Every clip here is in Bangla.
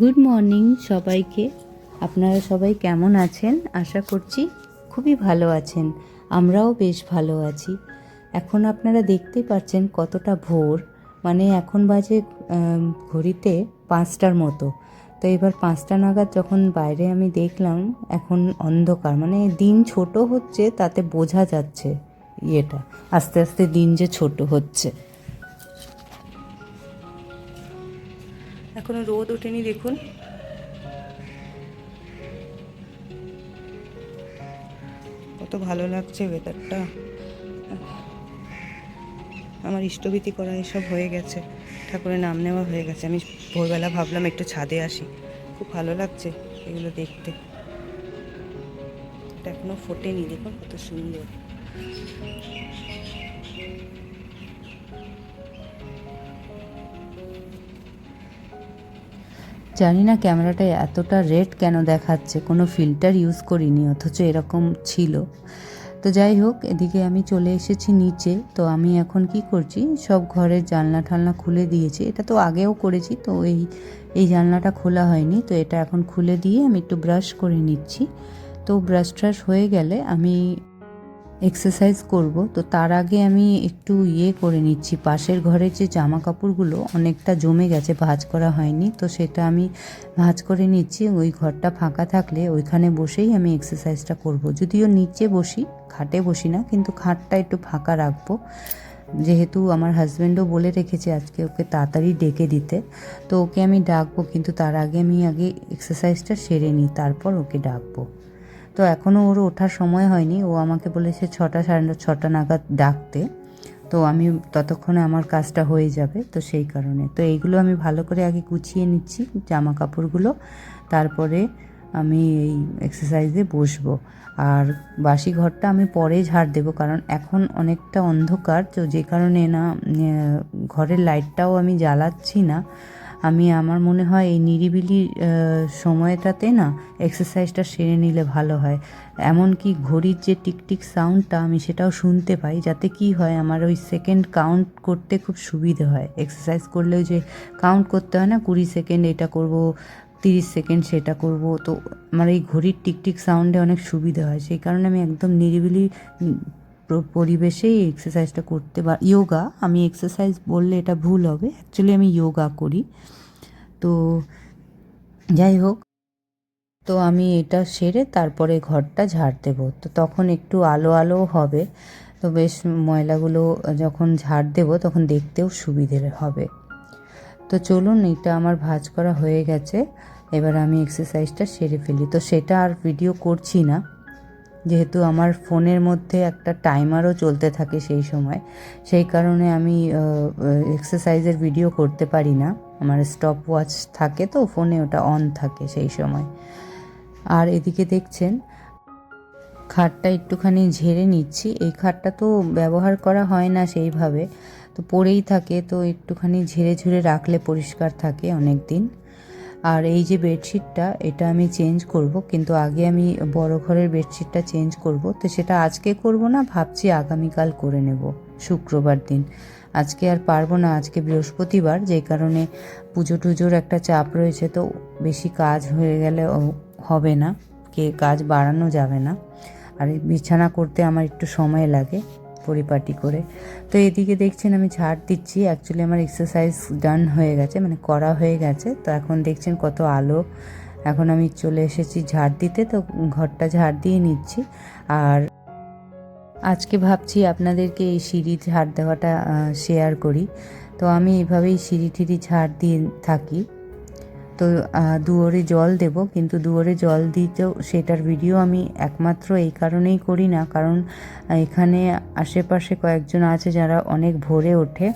গুড মর্নিং সবাইকে। আপনারা সবাই কেমন আছেন? আশা করছি খুবই ভালো আছেন। আমরাও বেশ ভালো আছি। এখন আপনারা দেখতে পাচ্ছেন কতটা ভোর। মানে এখন বাজে ঘড়িতে পাঁচটার মতো। তো এবার পাঁচটা নাগাদ যখন বাইরে আমি দেখলাম, এখন অন্ধকার। মানে দিন ছোট হচ্ছে, তাতে বোঝা যাচ্ছে ইয়েটা। আস্তে আস্তে দিন যে ছোট হচ্ছে। এখনও রোদ ওঠেনি, দেখুন। কত ভালো লাগছে ওয়েদারটা আমার ইষ্টভীতি করা এসব হয়ে গেছে। ঠাকুরের নাম নেওয়া হয়ে গেছে। আমি ভোরবেলা ভাবলাম একটু ছাদে আসি। খুব ভালো লাগছে এগুলো দেখতে। এটা এখনও ফোটেনি, দেখুন কত সুন্দর। জানি না ক্যামেরাটা এতটা রেড কেন দেখাচ্ছে, কোনো ফিল্টার ইউজ করিনি, অথচ এরকম ছিল। তো যাই হোক, এদিকে আমি চলে এসেছি নিচে, তো আমি এখন কি করছি, সব ঘরের জানলা ঠালনা খুলে দিয়েছি। এটা তো আগেও করেছি, তো এই এই জানলাটা খোলা হয়নি, তো এটা এখন খুলে দিয়ে আমি একটু ব্রাশ করে নিচ্ছি। তো ব্রাশ ট্রাশ হয়ে গেলে আমি এক্সারসাইজ করব, তো তার আগে আমি একটু ইয়ে করে নিচ্ছি। পাশের ঘরের যে জামা কাপড়গুলো অনেকটা জমে গেছে, ভাঁজ করা হয়নি, তো সেটা আমি ভাঁজ করে নিচ্ছি। ওই ঘরটা ফাঁকা থাকলে ওইখানে বসেই আমি এক্সারসাইজটা করব। যদিও নিচে বসি, খাটে বসি না, কিন্তু খাটটা একটু ফাঁকা রাখব। যেহেতু আমার হাজব্যান্ডও বলে রেখেছে আজকে ওকে তাড়াতাড়ি ডেকে দিতে, তো ওকে আমি ডাকবো, কিন্তু তার আগে আমি আগে এক্সারসাইজটা সেরে নিই, তারপর ওকে ডাকবো। তো এখনও ওর ওঠার সময় হয়নি। ও আমাকে বলেছে ছটা সাড়ে ছটা নাগাদ ডাকতে। তো আমি ততক্ষণে আমার কাজটা হয়ে যাবে, তো সেই কারণে। তো এইগুলো আমি ভালো করে আগে গুছিয়ে নিচ্ছি জামা কাপড়গুলো তারপরে আমি এই এক্সারসাইজে বসবো। আর বাসি ঘরটা আমি পরে ঝাড় দেবো, কারণ এখন অনেকটা অন্ধকার। তো যে কারণে না ঘরের লাইটটাও আমি জ্বালাচ্ছি না। আমি আমার মনে হয় এই নিরিবিলি সময়টাতে না এক্সারসাইজটা সেরে নিলে ভালো হয়। এমনকি ঘড়ির যে টিকটিক সাউন্ডটা আমি সেটাও শুনতে পাই, যাতে কি হয় আমার ওই সেকেন্ড কাউন্ট করতে খুব সুবিধে হয়। এক্সারসাইজ করলেও যে কাউন্ট করতে হয় না, কুড়ি সেকেন্ড এটা করব, তিরিশ সেকেন্ড সেটা করব, তো আমার এই ঘড়ির টিকটিক সাউন্ডে অনেক সুবিধা হয়। সেই কারণে আমি একদম নিরিবিলি উম, প- পরিবেশেই এক্সারসাইজটা করতে বা ইয়োগা আমি এক্সারসাইজ বললে এটা ভুল হবে। অ্যাকচুয়ালি আমি যোগা করি। তো যাই হোক তো আমি এটা সেরে তারপরে ঘরটা ঝাড় দেবো। তো তখন একটু আলো আলো হবে। তো বেশ ময়লাগুলো যখন ঝাড় দেবো তখন দেখতেও সুবিধে হবে। তো চলুন এটা আমার ভাঁজ করা হয়ে গেছে। এবার আমি এক্সারসাইজটা সেরে ফেলি। তো সেটা আর ভিডিও করছি না। যেহেতু আমার ফোনের মধ্যে একটা টাইমারও চলতে থাকে সেই সময়, সেই কারণে আমি এক্সারসাইজের ভিডিও করতে পারি না। আমার স্টপ ওয়াচ থাকে তো, ফোনে ওটা অন থাকে সেই সময়। আর এদিকে দেখছেন, খাটটা একটুখানি ঝেড়ে নিচ্ছি। এই খাটটা তো ব্যবহার করা হয় না সেইভাবে, তো পড়েই থাকে, তো একটুখানি ঝেড়ে ঝুড়ে রাখলে পরিষ্কার থাকে অনেক দিন আর এই যে বেডশিটটা, এটা আমি চেঞ্জ করব, কিন্তু আগে আমি বড় ঘরের বেডশিটটা চেঞ্জ করব। তো সেটা আজকে করব না, ভাবছি আগামীকাল করে নেব, শুক্রবার দিন। আজকে আর পারব না, আজকে বৃহস্পতিবার যেই কারণে পুজো টুজোর একটা চাপ রয়েছে, তো বেশি কাজ হয়ে গেলে হবে না, কে কাজ বাড়ানো যাবে না। আর বিছানা করতে আমার একটু সময় লাগে। পরিপাটি করে। তো এদিকে দেখছেন আমি ঝাড় দিচ্ছি। অ্যাকচুয়ালি আমার এক্সারসাইজ ডান হয়ে গেছে মানে করা হয়ে গেছে। তো এখন দেখছেন কত আলো। এখন আমি চলে এসেছি ঝাড় দিতে, তো ঘরটা ঝাড় দিয়ে নিচ্ছি। আর আজকে ভাবছি আপনাদেরকে এই সিঁড়ি ঝাড় দেওয়াটা শেয়ার করি। তো আমি এইভাবেই সিঁড়ি টিড়ি ঝাড় দিয়ে থাকি। তো দুয়ারে জল দেব, কিন্তু দুয়ারে জল দিতেও সেটার ভিডিও আমি একমাত্র এই কারণেই করি না। কারণ, এখানে আশেপাশে কয়েকজন আছে যারা অনেক ভোরে ওঠে।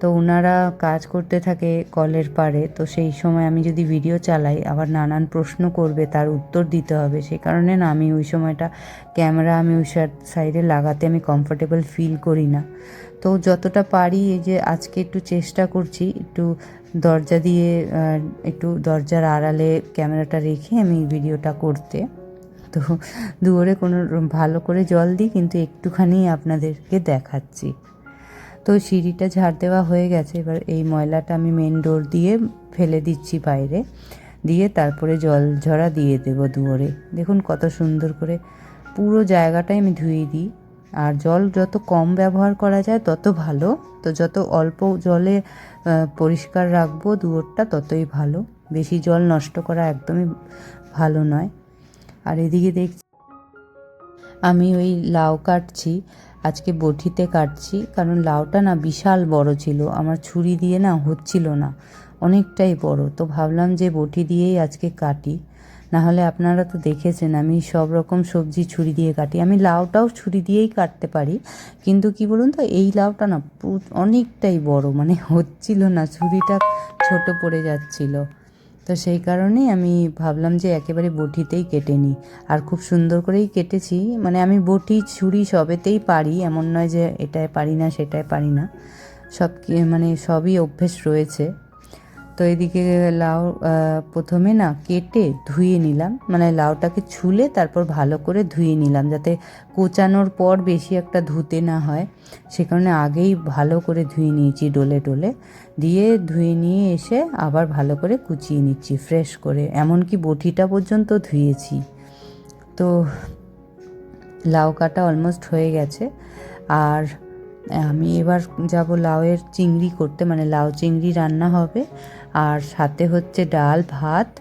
তো ওনারা কাজ করতে থাকে কলের পাড়ে। তো সেই সময় আমি যদি ভিডিও চালাই, আবার নানান প্রশ্ন করবে, তার উত্তর দিতে হবে। সেই কারণে না, আমি ওই সময়টা ক্যামেরা আমি ওই সাইডে লাগাতে আমি কমফোর্টেবল ফিল করি না। তো যতটা পারি, এই যে আজকে একটু চেষ্টা করছি, একটু দরজা দিয়ে একটু দরজার আড়ালে ক্যামেরাটা রেখে আমি ভিডিওটা করতে। তো দুয়ারে কোনো ভালো করে জল দিই, কিন্তু একটুখানি আপনাদেরকে দেখাচ্ছি। তো সিঁড়িটা ঝাড় দেওয়া হয়ে গেছে, এবার এই ময়লাটা আমি মেন ডোর দিয়ে ফেলে দিচ্ছি বাইরে। দিয়ে তারপরে জল ঝরা দিয়ে দেবো দুয়ারে। দেখুন কত সুন্দর করে পুরো জায়গাটাই আমি ধুয়ে দিই। আর জল যত কম ব্যবহার করা যায়, তত ভালো। তো যত অল্প জলে পরিষ্কার রাখব, দুয়োরটা ততই ভালো। বেশি জল নষ্ট করা একদমই ভালো নয়। আর এদিকে দেখছি আমি ওই লাউ কাটছি, আজকে বটিতে কাটছি, কারণ লাউটা না বিশাল বড় ছিল। আমার ছুরি দিয়ে না হচ্ছিল না, অনেকটাই বড়। তো ভাবলাম যে বটি দিয়েই আজকে কাটি। না হলে আপনারা তো দেখেছেন, আমি সব রকম সবজি ছুরি দিয়ে কাটি। আমি লাউটাও ছুরি দিয়েই কাটতে পারি, কিন্তু কি বলুন তো, এই লাউটা না অনেকটাই বড় মানে হচ্ছিল না, ছুরিটা ছোট পড়ে যাচ্ছিল। তো সেই কারণেই আমি ভাবলাম যে একেবারে বটিতেই কেটে নিই। আর খুব সুন্দর করেই কেটেছি মানে আমি বটি, ছুরি সবেতেই পারি, এমন নয় যে এটায় পারি না, সেটায় পারি না। সব মানে সবই অভ্যেস রয়েছে। তো এদিকে লাউ প্রথমে না কেটে ধুয়ে নিলাম। মানে লাউটাকে ছুলে তারপর ভালো করে ধুয়ে নিলাম যাতে কোচানোর পর বেশি একটা ধুতে না হয়। সে কারণে আগেই ভালো করে ধুয়ে নিয়েছি ডোলে ডোলে। দিয়ে ধুয়ে নিয়ে এসে আবার ভালো করে কুচিয়ে নিচ্ছি ফ্রেশ করে। এমনকি বটিটা পর্যন্ত ধুয়েছি। তো লাউ কাটা অলমোস্ট হয়ে গেছে। আর আমি এবার যাব লাউয়ের চিংড়ি করতে। মানে লাউ চিংড়ি রান্না হবে। আর সাথে হচ্ছে ডাল, ভাত,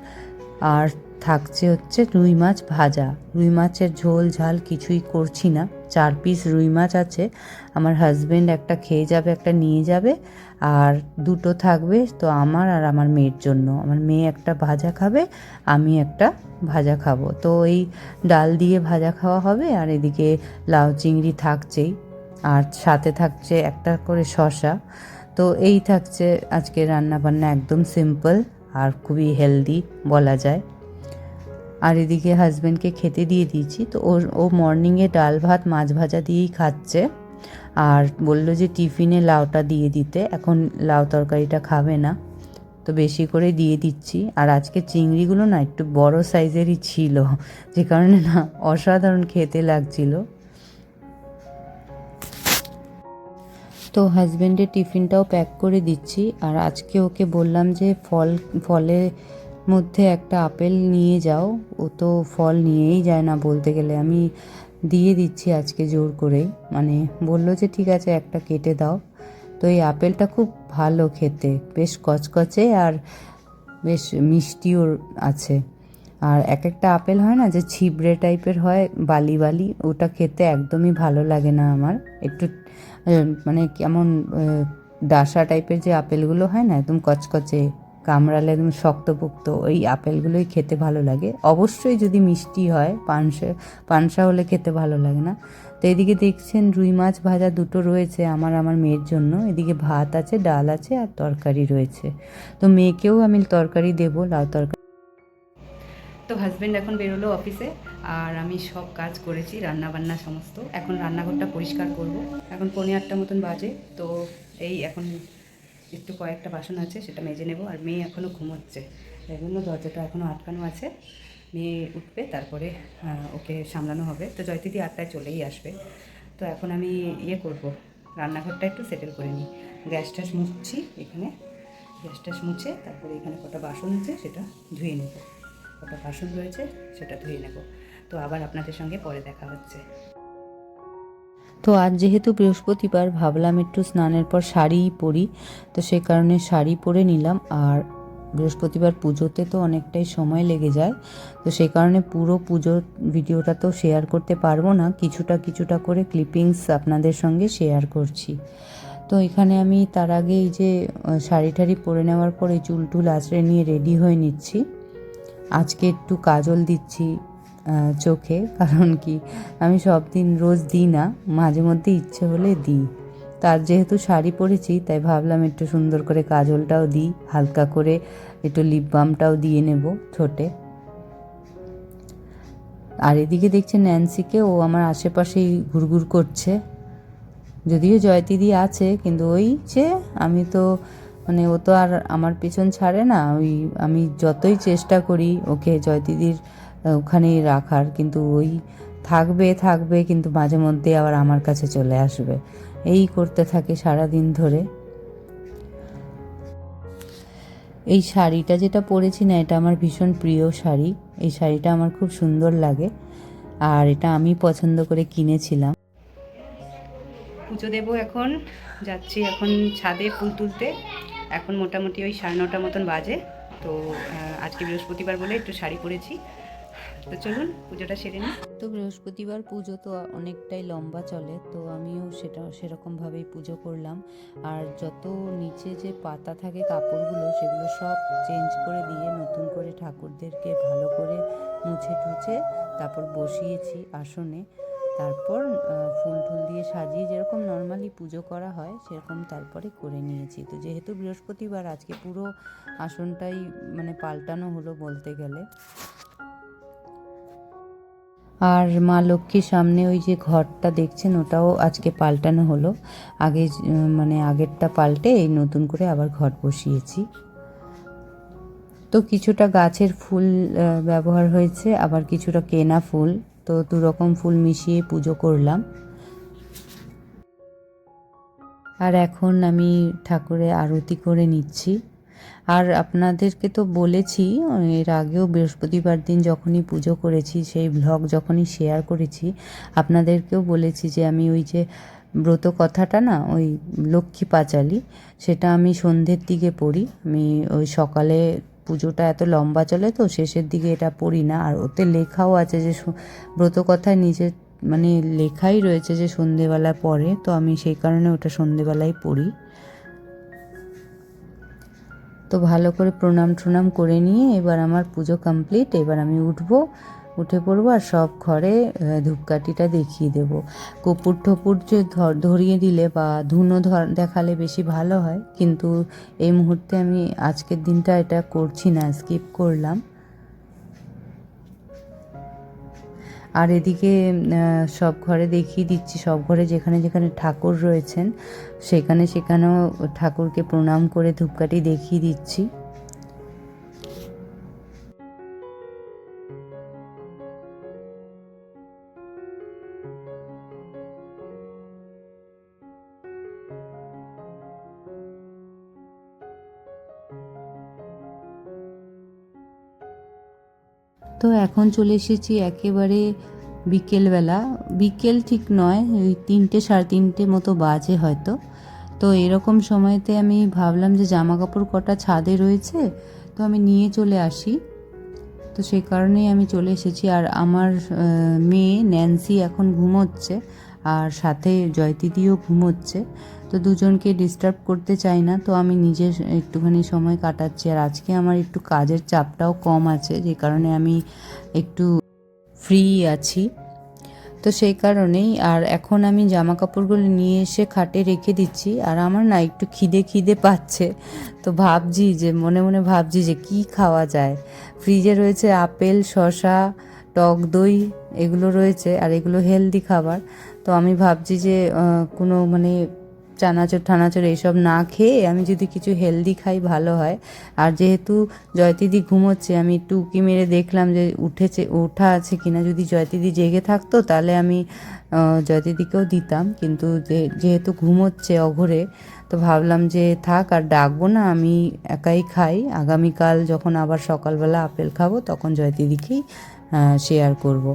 আর থাকছে হচ্ছে রুই মাছ ভাজা। রুই মাছের ঝোল, ঝাল কিছুই করছি না। চার পিস রুই মাছ আছে। আমার হাজবেন্ড একটা খেয়ে যাবে, একটা নিয়ে যাবে। আর দুটো থাকবে তো আমার আর আমার মেয়ের জন্য। আমার মেয়ে একটা ভাজা খাবে, আমি একটা ভাজা খাব। তো এই ডাল দিয়ে ভাজা খাওয়া হবে আর এদিকে লাউ চিংড়ি থাকছেই। আর সাথে থাকছে একটা করে শশা তো এই থাকছে আজকে রান্না বান্না একদম সিম্পল আর খুবই হেলদি বলা যায়। আর এদিকে হাজব্যান্ডকে খেতে দিয়ে দিয়েছি, তো ওর, ও মর্নিংয়ে ডাল ভাত, মাছ ভাজা দিয়েই খাচ্ছে। আর বলল যে টিফিনে লাউটা দিয়ে দিতে, এখন লাউ তরকারিটা খাবে না, তো বেশি করে দিয়ে দিচ্ছি। আর আজকে চিংড়িগুলো না একটু বড় সাইজেরই ছিল, যে কারণে না অসাধারণ খেতে লাগছিল। তো হাজব্যান্ডের টিফিনটাও প্যাক করে দিচ্ছি। আর আজকে ওকে বললাম যে ফল, ফলের মধ্যে একটা আপেল নিয়ে যাও। ও তো ফল নিয়েই যায় না বলতে গেলে। আমি দিয়ে দিচ্ছি আজকে জোর করেই। মানে বলল যে ঠিক আছে, একটা কেটে দাও। তো এই আপেলটা খুব ভালো খেতে। বেশ কচকচে আর বেশ মিষ্টিও আছে। আর এক একটা আপেল হয় না যে ছিবড়ে টাইপের হয়, বালি বালি। ওটা খেতে একদমই ভালো লাগে না আমার। একটু মানে কেমন ডাসা টাইপের যে আপেলগুলো হয় না, একদম কচকচে, কামড়ালে একদম শক্তপোক্ত, ওই আপেলগুলোই খেতে ভালো লাগে। অবশ্যই যদি মিষ্টি হয়, পানসা পানসা হলে খেতে ভালো লাগে না। তো এদিকে দেখছেন রুই মাছ ভাজা দুটো রয়েছে আমার আমার মেয়ের জন্য। এদিকে ভাত আছে, ডাল আছে আর তরকারি রয়েছে। তো মেয়েকেও আমি তরকারি দেবো, লাউ তরকারি তো হাজব্যান্ড এখন বেরোলো অফিসে আর আমি সব কাজ করেছি রান্না বান্না সমস্ত। এখন রান্নাঘরটা পরিষ্কার করব। এখন পৌনে আটটা মতন বাজে, তো এই এখন একটু কয়েকটা বাসন আছে, সেটা মেজে নেব। আর মেয়ে এখনও ঘুমোচ্ছে। তাই জন্য দরজাটা এখনও আটকানো আছে। মেয়ে উঠবে, তারপরে ওকে সামলানো হবে। তো জয়তিদি আটটায় চলেই আসবে। তো এখন আমি ইয়ে করব। রান্নাঘরটা একটু সেটেল করে নিই। গ্যাস ট্যাস মুছছি এখানে। গ্যাস ট্যাস মুছে, তারপরে এখানে কটা বাসন আছে, সেটা ধুয়ে নেব। কটা বাসন রয়েছে সেটা ধুয়ে নেব। তো আবার আপনাদের সঙ্গে পরে দেখা হচ্ছে। তো আজ যেহেতু বৃহস্পতিবার, ভাবলাম একটু স্নানের পর শাড়িই পরি। তো সে কারণে শাড়ি পরে নিলাম। আর বৃহস্পতিবার পুজোতে তো অনেকটাই সময় লেগে যায়। তো সেই কারণে পুরো পুজোর ভিডিওটা তো শেয়ার করতে পারব না। কিছুটা কিছুটা করে ক্লিপিংস আপনাদের সঙ্গে শেয়ার করছি। তো এখানে আমি তার আগে এই যে শাড়ি টাড়ি পরে নেওয়ার পরে চুল টুল আঁচড়ে নিয়ে রেডি হয়ে নিচ্ছি। আজকে একটু কাজল দিচ্ছি চোখে, কারণ কি, আমি সব দিন রোজ দিই না, মাঝে মধ্যে ইচ্ছে হলে দিই। তার যেহেতু শাড়ি পরেছি, তাই ভাবলাম একটু সুন্দর করে কাজলটাও দিই, হালকা করে একটু লিপ বামটাও দিয়ে নেব ছোটে। আর এদিকে দেখছে ন্যান্সিকে ও আমার আশেপাশেই ঘুরঘুর করছে। যদিও জয়তিদি আছে, কিন্তু ওই যে আমি তো মানে ও তো আর আমার পেছন ছাড়ে না। ওই আমি যতই চেষ্টা করি ওকে জয়তিদির আহ, ওখানেই রাখার। কিন্তু ওই থাকবে থাকবে কিন্তু মাঝে মধ্যে আবার আমার কাছে চলে আসবে। এই করতে থাকে সারা দিন ধরে। এই শাড়িটা যেটা পরেছি না এটা আমার ভীষণ প্রিয় শাড়ি। এই শাড়িটা আমার খুব সুন্দর লাগে। আর এটা আমি পছন্দ করে কিনেছিলাম। পুজো দেবো এখন। যাচ্ছি এখন ছাদে ফুল তুলতে। এখন মোটামুটি ওই সাড়ে নটা মতন বাজে। তো আজকে বৃহস্পতিবার বলে একটু শাড়ি পরেছি। তো চলুন, পুজোটা সেরে নিই। তো বৃহস্পতিবার পুজো তো অনেকটাই লম্বা চলে, তো আমিও সেটা, সেরকমভাবেই পুজো করলাম। আর যত নিচে যে পাতা থাকে কাপড়গুলো, সেগুলো সব চেঞ্জ করে দিয়ে নতুন করে ঠাকুরদেরকে ভালো করে মুছে টুছে তারপর বসিয়েছি আসনে। তারপর ফুল টুল দিয়ে সাজিয়ে যেরকম নর্মালি পুজো করা হয়, সেরকম তারপরে করে নিয়েছি। তো যেহেতু বৃহস্পতিবার, আজকে পুরো আসনটাই মানে পাল্টানো হলো বলতে গেলে। আর মা লক্ষ্মীর সামনে ওই যে ঘরটা দেখছেন, ওটাও আজকে পাল্টানো হলো। আগে মানে আগেরটা পাল্টে এই নতুন করে আবার ঘর বসিয়েছি। তো কিছুটা গাছের ফুল ব্যবহার হয়েছে, আবার কিছুটা কেনা ফুল। তো দু রকম ফুল মিশিয়ে পুজো করলাম। আর এখন আমি ঠাকুরের আরতি করে নিচ্ছি। আর আপনাদেরকে তো বলেছি, এর আগেও বৃহস্পতিবার দিন যখনই পুজো করেছি, সেই ভ্লগ যখনই শেয়ার করেছি, আপনাদেরকেও বলেছি যে আমি ওই যে ব্রত কথাটা না, ওই লক্ষ্মী পাঁচালি, সেটা আমি সন্ধ্যের দিকে পড়ি। আমি ওই সকালে পুজোটা এত লম্বা চলে তো, শেষের দিকে এটা পড়ি না। আর ওতে লেখাও আছে যে ব্রতকথায় ব্রত কথায় নিজে মানে লেখাই রয়েছে যে সন্ধেবেলা পড়ে তো আমি সেই কারণে ওটা সন্ধেবেলায় পড়ি। তো ভালো করে প্রণাম ট্রণাম করে নিয়ে এবার আমার পুজো কমপ্লিট এবার আমি উঠবো। উঠে পড়ব আর সব ঘরে ধূপকাঠিটা দেখিয়ে দেবো। কপুর টপুর যে ধর, ধরিয়ে দিলে বা ধুনো দেখালে বেশি ভালো হয়। কিন্তু এই মুহূর্তে আমি আজকের দিনটা এটা করছি না, স্কিপ করলাম। আর এদিকে সব ঘরে দেখিয়ে দিচ্ছি, সব ঘরে যেখানে যেখানে ঠাকুর রয়েছেন, সেখানে সেখানেও ঠাকুরকে প্রণাম করে ধূপকাঠি দেখিয়ে দিচ্ছি। তো এখন চলে এসেছি একেবারে বিকেলবেলা। বিকেল ঠিক নয়, ওই তিনটে সাড়ে তিনটে মতো বাজে হয়তো। তো এরকম সময়তে আমি ভাবলাম যে জামা কাপড় কটা ছাদে রয়েছে, তো আমি নিয়ে চলে আসি। তো সেই কারণেই আমি চলে এসেছি। আর আমার মেয়ে ন্যান্সি এখন ঘুমোচ্ছে, আর সাথে জয়তিদিও ঘুমোচ্ছে। তো দুজনকে ডিস্টার্ব করতে চাই না, তো আমি নিজে একটুখানি সময় কাটাচ্ছি। আর আজকে আমার একটু কাজের চাপটাও কম আছে, যে কারণে আমি একটু ফ্রি আছি। তো সেই কারণেই, আর এখন আমি জামা কাপড়গুলো নিয়ে এসে খাটে রেখে দিচ্ছি, আর আমার না একটু খিদে খিদে পাচ্ছে। তো ভাবছি যে, মনে মনে ভাবছি যে কি খাওয়া যায়? ফ্রিজে রয়েছে আপেল, শসা, টক দই, এগুলো রয়েছে, আর এগুলো হেলদি খাবার। তো আমি ভাবছি যে কোনো মানে চানাচুর, ঠানাচুর এইসব না খেয়ে আমি যদি কিছু হেলদি খাই ভালো হয়। আর যেহেতু জয়তিদি ঘুমোচ্ছে, আমি উকি মেরে দেখলাম যে উঠেছে, ওঠা আছে কিনা। যদি জয়তিদি জেগে থাকতো তাহলে আমি জয়তিদিকেও দিতাম। কিন্তু যেহেতু ঘুমোচ্ছে অঘরে, তো ভাবলাম যে থাক আর ডাকবো না, আমি একাই খাই। আগামীকাল যখন আবার সকালবেলা আপেল খাব, তখন জয়তিদিকেই শেয়ার করব।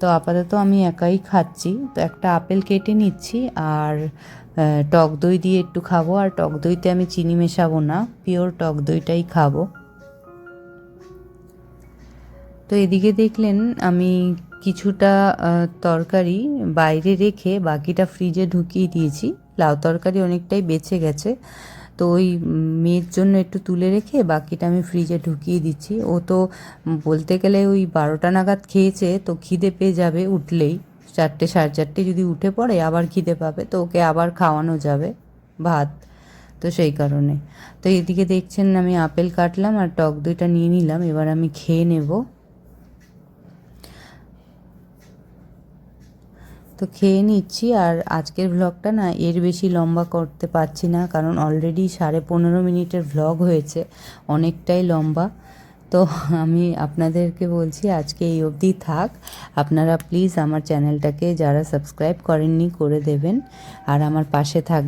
তো আপাতত আমি একাই খাচ্ছি। তো একটা আপেল কেটে নিচ্ছি আর টক দই দিয়ে একটু খাব, আর টক দইতে আমি চিনি মেশাবো না, পিওর টক দইটাই খাব। তো এদিকে দেখলেন আমি কিছুটা তরকারি বাইরে রেখে বাকিটা ফ্রিজে ঢুকিয়ে দিয়েছি। লাউ তরকারি অনেকটাই বেঁচে গেছে। তো ওই মেয়ের জন্য একটু তুলে রেখে বাকিটা আমি ফ্রিজে ঢুকিয়ে দিচ্ছি। ও তো বলতে গেলে ওই বারোটা নাগাদ খেয়েছে, তো খিদে পেয়ে যাবে উঠলেই। চারটে, সাড়ে চারটে যদি উঠে পড়ে, আবার খিদে পাবে, তো ওকে আবার খাওয়ানো যাবে, ভাত। তো সেই কারণে। তো এদিকে দেখছেন আমি আপেল কাটলাম আর টক দইটা নিয়ে নিলাম, এবার আমি খেয়ে নেব। তো খেয়ে নিচ্ছি আর আজকের ভ্লগটা না এর বেশি লম্বা করতে পারছি না, কারণ অলরেডি সাড়ে পনেরো মিনিটের ভ্লগ হয়েছে, অনেকটাই লম্বা। তো আমি আপনাদেরকে বলছি, আজকে এই অবধি থাক। আপনারা প্লিজ আমার চ্যানেলটাকে যারা সাবস্ক্রাইব করেননি করে দেবেন। আর আমার পাশে থাক